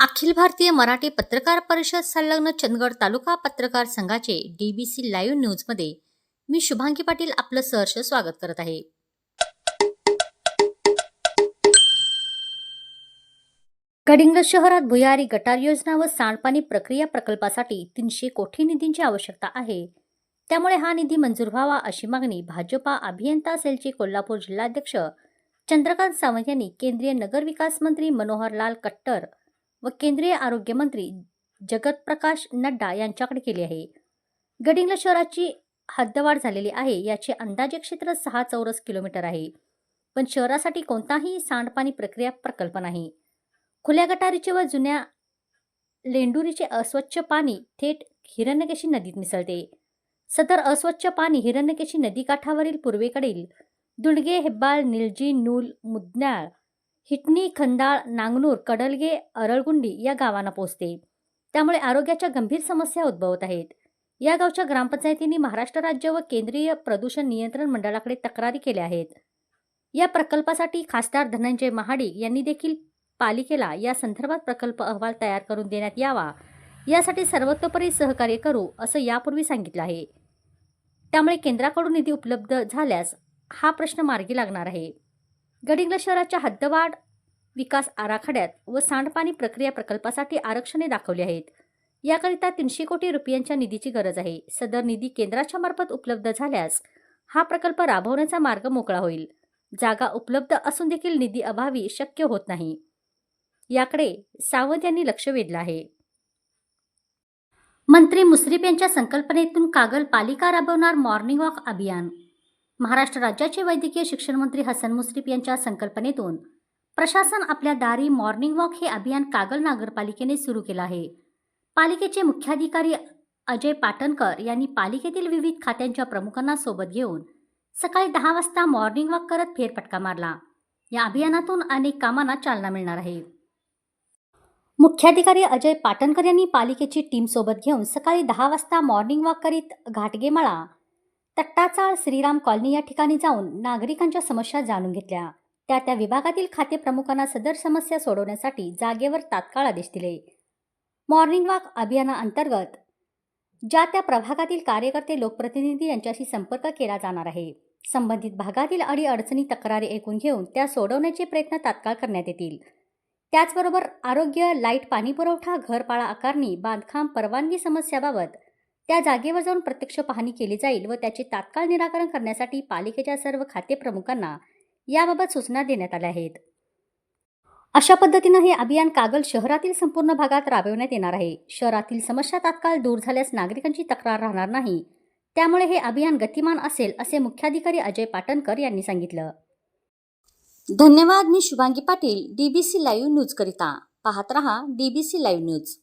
अखिल भारतीय मराठी पत्रकार परिषद संलग्न चंदगड तालुका पत्रकार संघाचे डीबीसी लाईव्ह न्यूजमध्ये मी शुभांगी पाटील आपलं सहर्ष स्वागत करत आहे. गडिंग्लज शहरात भुयारी गटार योजना व सांडपाणी प्रक्रिया प्रकल्पासाठी तीनशे कोटी निधींची आवश्यकता आहे. त्यामुळे हा निधी मंजूर व्हावा अशी मागणी भाजपा अभियंता सेलचे कोल्हापूर जिल्हाध्यक्ष चंद्रकांत सावंत यांनी केंद्रीय नगरविकास मंत्री मनोहरलाल कट्टर व केंद्रीय आरोग्यमंत्री जगत प्रकाश नड्डा यांच्याकडे केली आहे. गडिंग्लज शहराची हद्दवाढ झालेली आहे याचे अंदाजे क्षेत्र सहा चौरस किलोमीटर आहे. पण शहरासाठी कोणताही सांडपाणी प्रक्रिया प्रकल्प नाही. खुल्या गटारीचे व जुन्या लेंडुरीचे अस्वच्छ पाणी थेट हिरण्यकेशी नदीत मिसळते. सदर अस्वच्छ पाणी हिरण्यकेशी नदीकाठावरील पूर्वेकडील दुलगे हेब्बाळ निलजी नूल मुदनाळ हिटणी खंदाळ नांगनूर कडलगे अरळगुंडी या गावांना पोचते. त्यामुळे आरोग्याच्या गंभीर समस्या उद्भवत आहेत. या गावच्या ग्रामपंचायतींनी महाराष्ट्र राज्य व केंद्रीय प्रदूषण नियंत्रण मंडळाकडे तक्रारी केल्या आहेत. या प्रकल्पासाठी खासदार धनंजय महाडिक यांनी देखील पालिकेला या संदर्भात प्रकल्प अहवाल तयार करून देण्यात यावा. यासाठी सर्वतोपरी सहकार्य करू असं यापूर्वी सांगितलं आहे. त्यामुळे केंद्राकडून निधी उपलब्ध झाल्यास हा प्रश्न मार्गी लागणार आहे. गडिंग्लज शहराच्या हद्दवाढ विकास आराखड्यात व सांडपाणी प्रक्रिया प्रकल्पासाठी आरक्षणे दाखवली आहेत. याकरिता तीनशे कोटी रुपयांच्या निधीची गरज आहे. सदर निधी केंद्राच्या मार्फत उपलब्ध झाल्यास हा प्रकल्प राबवण्याचा मार्ग मोकळा होईल. जागा उपलब्ध असून देखील निधी अभावी शक्य होत नाही. याकडे सावंत यांनी लक्ष वेधलं आहे. मंत्री मुसरीफ यांच्या संकल्पनेतून कागल पालिका राबवणार मॉर्निंग वॉक अभियान महाराष्ट्र राज्याचे वैद्यकीय शिक्षण मंत्री हसन मुश्रीफ यांच्या संकल्पनेतून प्रशासन आपल्या दारी मॉर्निंग वॉक हे अभियान कागल नगरपालिकेने सुरू केलं आहे. पालिकेचे मुख्याधिकारी अजय पाटणकर यांनी पालिकेतील विविध खात्यांच्या प्रमुखांना सोबत घेऊन सकाळी दहा वाजता मॉर्निंग वॉक करत फेरफटका मारला. या अभियानातून अनेक कामांना चालना मिळणार आहे. मुख्याधिकारी अजय पाटणकर यांनी पालिकेची टीम सोबत घेऊन सकाळी दहा वाजता मॉर्निंग वॉक करीत घाटगेमाळा तट्टाचाळ श्रीराम कॉलनी या ठिकाणी जाऊन नागरिकांच्या समस्या जाणून घेतल्या. त्या त्या विभागातील खाते प्रमुखांना सदर समस्या सोडवण्यासाठी जागेवर तात्काळ आदेश दिले. मॉर्निंग वॉक अभियानाअंतर्गत ज्या त्या प्रभागातील कार्यकर्ते लोकप्रतिनिधी यांच्याशी संपर्क केला जाणार आहे. संबंधित भागातील अडी अडचणी तक्रारी ऐकून घेऊन त्या सोडवण्याचे प्रयत्न तात्काळ करण्यात येतील. त्याचबरोबर आरोग्य लाइट पाणीपुरवठा घरपाळा आकारणी बांधकाम परवानगी समस्याबाबत त्या जागेवर जाऊन प्रत्यक्ष पाहणी केली जाईल व त्याचे तात्काळ निराकरण करण्यासाठी पालिकेच्या सर्व खातेप्रमुखांना याबाबत सूचना देण्यात आल्या आहेत. अशा पद्धतीनं हे अभियान कागल शहरातील संपूर्ण भागात राबविण्यात येणार आहे. शहरातील समस्या तात्काळ दूर झाल्यास नागरिकांची तक्रार राहणार नाही. त्यामुळे हे अभियान गतिमान असेल असे मुख्याधिकारी अजय पाटणकर यांनी सांगितलं. धन्यवाद मी Shubhangi Patil DBC live news करिता. पाहत रहा डीबीसी लाईव्ह न्यूज.